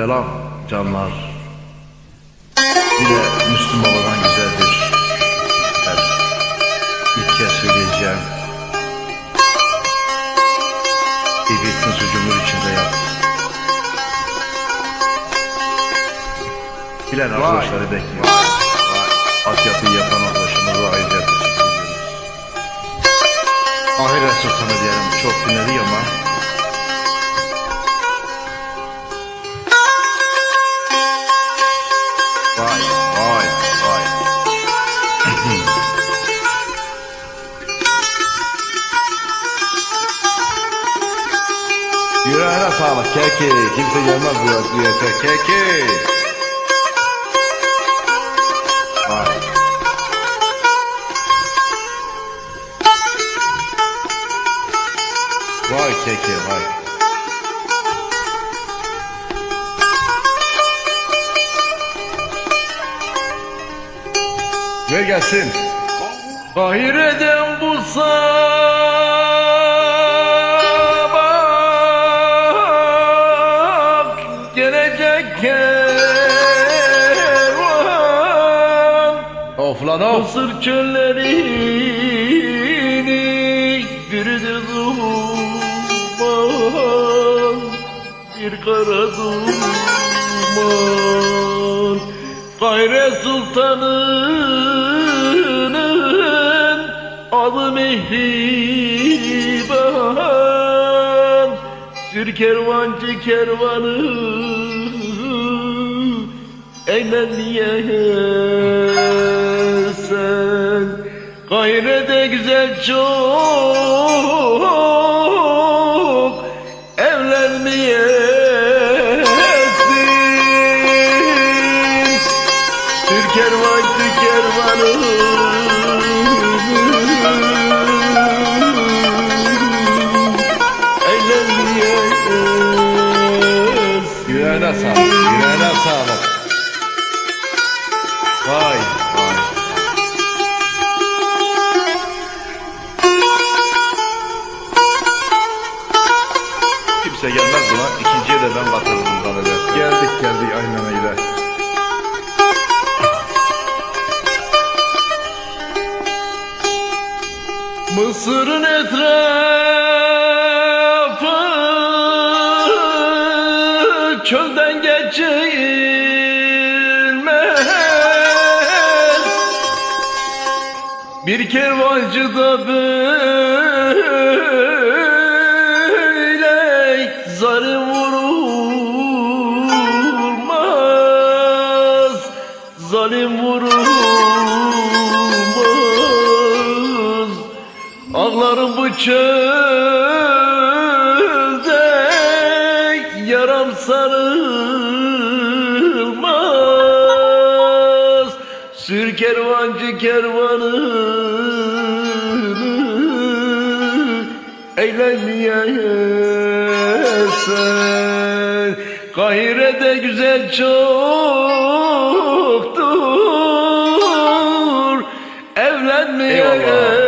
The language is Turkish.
Selam canlar. Yine Müslüm Baba'dan güzeldir. Ben ilk kez söyleyeceğim. Ehliyetiniz cumhur içinde yat. Bilen arkadaşları bekliyor. Altyapıyı yapan arkadaşımıza ayrıca teşekkür ediyoruz. Ahiret Sultanı diyelim çok dinledik ama Vay vay. Yüreğine sağlık keki. Kimse gelmez bu diyete keki. Vay. Vay keki vay. Ver gelsin. Gayreden bu sabah gelecek kervan Of lan of. Mısır çöllerini bürüdü duman Bir kara duman Gayret Sultanı'nın adı Mehriban Sür kervancı kervanı Eğlenmeye sen. Gayrede güzel çok kervancı kervanı Eğlenmeyesin Yüreğine sağlık. Yüreğine sağlık. Vay vay. Kimse gelmez buna. İkinciye de ben katıldım zannedersin. Geldik geldik aynen Mısır'ın etrafı çölden geçilmez. Bir kervancı da böyle zarı vurulmaz. Zalim Ağlarım bu çölde Yaram sarılmaz. Sür kervancı kervanını Eğlenmeye sen Kahire'de güzel çoktur Evlenmeye Eyvallah.